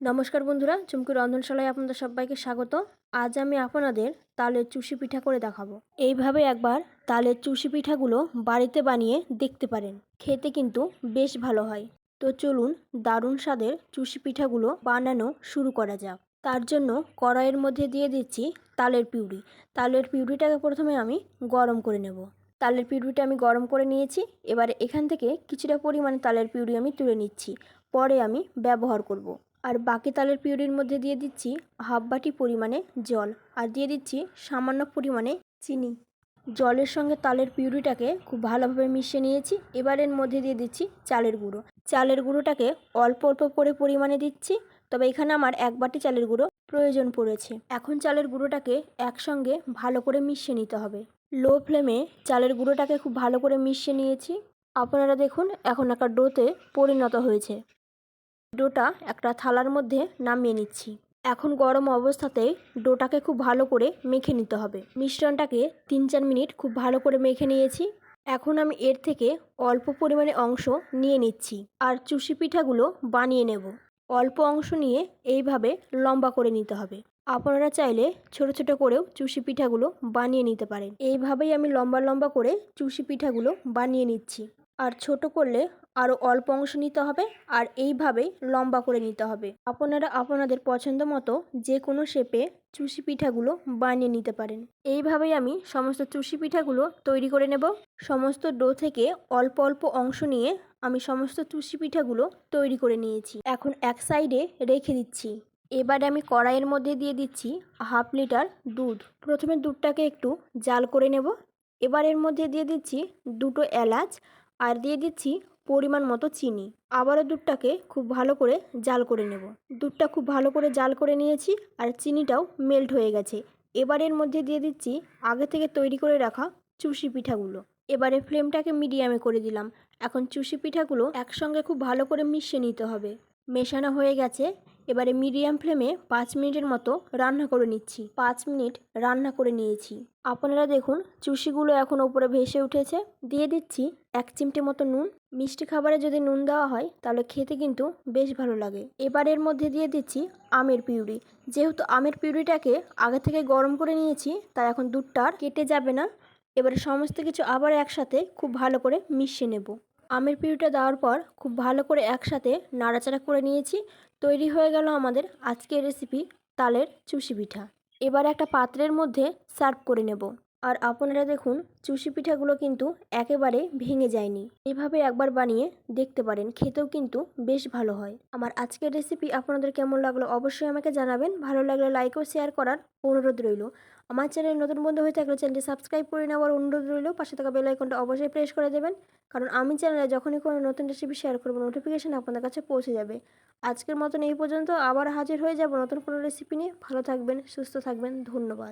নমস্কার বন্ধুরা, চুমকি রন্ধনশালায় আপনাদের সবাইকে স্বাগত। আজ আমি আপনাদের তালের চুষি পিঠা করে দেখাবো। এইভাবে একবার তালের চুষি পিঠাগুলো বাড়িতে বানিয়ে দেখতে পারেন। খেতে কিন্তু বেশ ভালো হয়। তো চলুন দারুণ স্বাদের চুষি পিঠাগুলো বানানো শুরু করা যাক। তার জন্য কড়াইয়ের মধ্যে দিয়ে দিচ্ছি তালের পিউরি। তালের পিউরিটাকে প্রথমে আমি গরম করে নেব। তালের পিউরিটা আমি গরম করে নিয়েছি। এবারে এখান থেকে কিছুটা পরিমাণে তালের পিউরি আমি তুলে নিচ্ছি। পরে আমি ব্যবহার করব। আর বাকি তালের পিউরির মধ্যে দিয়ে দিচ্ছি হাফ বাটি পরিমাণে জল আর দিয়ে দিচ্ছি সামান্য পরিমাণে চিনি। জলের সঙ্গে তালের পিউরিটাকে খুব ভালোভাবে মিশিয়ে নিয়েছি। এবার এর মধ্যে দিয়ে দিচ্ছি চালের গুঁড়ো। চালের গুঁড়োটাকে অল্প অল্প করে পরিমাণে দিচ্ছি। তবে এখানে আমার এক বাটি চালের গুঁড়ো প্রয়োজন পড়েছে। এখন চালের গুঁড়োটাকে একসঙ্গে ভালো করে মিশিয়ে নিতে হবে। লো ফ্লেমে চালের গুঁড়োটাকে খুব ভালো করে মিশিয়ে নিয়েছি। আপনারা দেখুন, এখন একটা ডোতে পরিণত হয়েছে। ডোটা একটা থালার মধ্যে নামিয়ে নিচ্ছি। এখন গরম অবস্থাতেই ডোটাকে খুব ভালো করে মেখে নিতে হবে। মিশ্রণটাকে তিন চার মিনিট খুব ভালো করে মেখে নিয়েছি। এখন আমি এর থেকে অল্প পরিমাণে অংশ নিয়ে নিচ্ছি আর চুষি পিঠাগুলো বানিয়ে নেব। অল্প অংশ নিয়ে এইভাবে লম্বা করে নিতে হবে। আপনারা চাইলে ছোট ছোট করেও চুষি পিঠাগুলো বানিয়ে নিতে পারেন। এইভাবেই আমি লম্বা লম্বা করে চুষি পিঠাগুলো বানিয়ে নিচ্ছি। আর ছোট করলে আরও অল্প অংশ নিতে হবে আর এইভাবেই লম্বা করে নিতে হবে। আপনারা আপনাদের পছন্দ মতো যে কোনো শেপে চুষি পিঠাগুলো বানিয়ে নিতে পারেন। এইভাবেই আমি সমস্ত চুষি পিঠাগুলো তৈরি করে নেব। সমস্ত ডো থেকে অল্প অল্প অংশ নিয়ে আমি সমস্ত চুষি পিঠাগুলো তৈরি করে নিয়েছি। এখন এক সাইডে রেখে দিচ্ছি। এবারে আমি কড়াইয়ের মধ্যে দিয়ে দিচ্ছি হাফ লিটার দুধ। প্রথমে দুধটাকে একটু জাল করে নেব। এবার এর মধ্যে দিয়ে দিচ্ছি দুটো এলাচ আর দিয়ে দিচ্ছি পরিমাণ মতো চিনি। আবারও দুধটাকে খুব ভালো করে জাল করে নেব। দুধটা খুব ভালো করে জাল করে নিয়েছি আর চিনিটাও মেল্ট হয়ে গেছে। এবার এর মধ্যে দিয়ে দিচ্ছি আগে থেকে তৈরি করে রাখা চুষি পিঠাগুলো। এবারে ফ্লেমটাকে মিডিয়ামে করে দিলাম। এখন চুষি পিঠাগুলো একসঙ্গে খুব ভালো করে মিশিয়ে নিতে হবে। মেশানো হয়ে গেছে। এবারে মিডিয়াম ফ্লেমে পাঁচ মিনিটের মতো রান্না করে নিচ্ছি। পাঁচ মিনিট রান্না করে নিয়েছি। আপনারা দেখুন, চুষিগুলো এখন ওপরে ভেসে উঠেছে। দিয়ে দিচ্ছি এক চিমটে মতো নুন। মিষ্টি খাবারে যদি নুন দেওয়া হয়, তাহলে খেতে কিন্তু বেশ ভালো লাগে। এবার এর মধ্যে দিয়ে দিচ্ছি আমের পিউরি। যেহেতু আমের পিউরিটাকে আগে থেকে গরম করে নিয়েছি, তাই এখন দুধটা কেটে যাবে না। এবারে সমস্ত কিছু আবার একসাথে খুব ভালো করে মিশিয়ে নেব। আমের পিউরিটা দেওয়ার পর খুব ভালো করে একসাথে নাড়াচাড়া করে নিয়েছি। তৈরি হয়ে গেল আমাদের আজকের রেসিপি তালের চুষি পিঠা। এবার একটা পাত্রের মধ্যে সার্ভ করে নেব। আর আপনারা দেখুন, চুষি পিঠাগুলো কিন্তু একেবারে ভেঙে যায়নি। এভাবে একবার বানিয়ে দেখতে পারেন, খেতেও কিন্তু বেশ ভালো হয়। আমার আজকের রেসিপি আপনাদের কেমন লাগল অবশ্যই আমাকে জানাবেন। ভালো লাগলে লাইক ও শেয়ার করার অনুরোধ রইল। আমার চ্যানেল নতুন বন্ধু হয়ে থাকলে চ্যানেলটি সাবস্ক্রাইব করে নেওয়ার অনুরোধ রইল। পাশে থাকা বেল আইকনটা অবশ্যই প্রেস করে দেবেন। কারণ আমি চ্যানেলে যখনই কোনো নতুন রেসিপি শেয়ার করব নোটিফিকেশান আপনাদের কাছে পৌঁছে যাবে। আজকের মতন এই পর্যন্ত। আবার হাজির হয়ে যাব নতুন কোনো রেসিপি নিয়ে। ভালো থাকবেন, সুস্থ থাকবেন। ধন্যবাদ।